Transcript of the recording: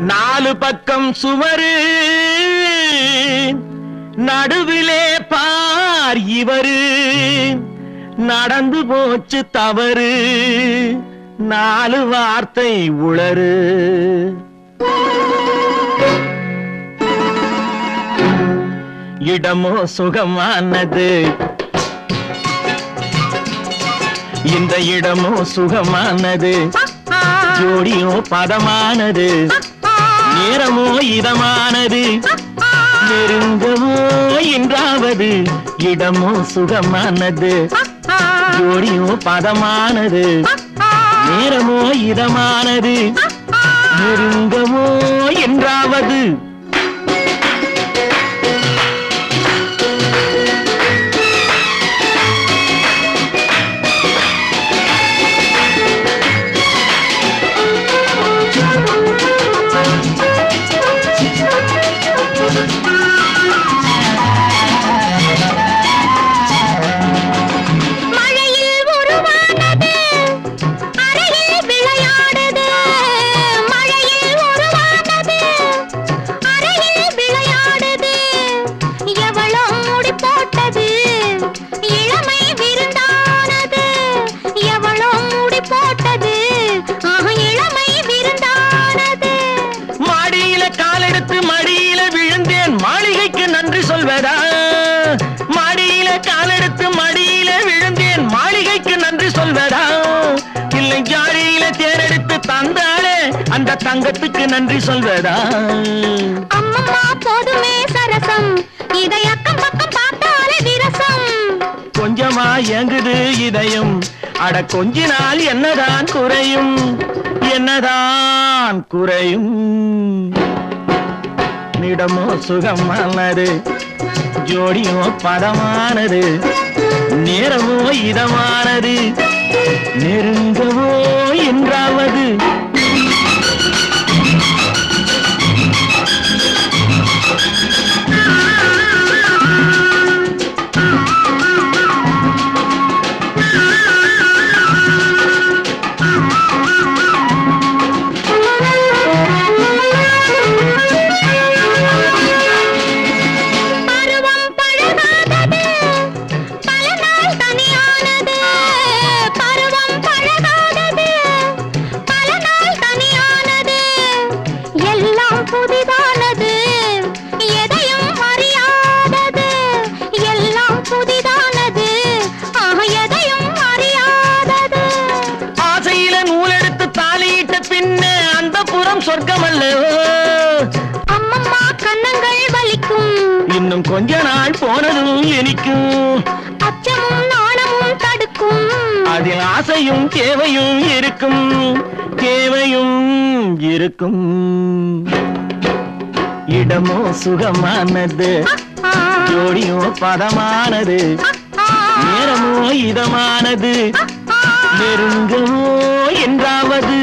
நாலு பக்கம் சுவரு. நடுவிலே பார் இவரு. நடந்து போச்சு தவறு. நாலு வார்த்தை உளறு. இடமோ சுகமானது. இந்த இடமோ சுகமானது. ஜோடியோ பதமானது. நேரமோ இதமானது? நெருங்கவோ என்றாவது இடமோ சுகமானது? ஜோடியோ பதமானது? நேரமோ இதமானது? நெருங்கவோ என்றாவது காலெடுத்து மடியில விழுந்தேன். மாளிகைக்கு நன்றி சொல்வதா? மாடியில காலெடுத்து மடியில விழுந்தேன். மாளிகைக்கு நன்றி சொல்வதா? இல்லை ஜாடியில தேரெடுத்து தந்தாளே அந்த தங்கத்துக்கு நன்றி சொல்வதா? அம்மம்மா போதுமே சரசம். இதை அக்கம் பக்கம் பார்த்தாலே விரசம். கொஞ்சமா இயங்குது இதயம். அட கொஞ்ச நாள் என்னதான் குறையும்? என்னதான் குறையும்? நிடமோ சுகமானது ஜோடியோ பதமானது நேரமோ இதமானது நெருங்க அல்லவோ அம்மம்மா கன்னங்கள் வலிக்கும். இன்னும் கொஞ்ச நாள் போனதும் இனிக்கும். அச்சமும் நாணமும் தடுக்கும். அதில் ஆசையும் தேவையும் இருக்கும். தேவையும் இருக்கும். இடமோ சுகமானது ஜோடியோ பதமானது நேரமோ இதமானது ஆ. நெருங்கவோ என்றாவது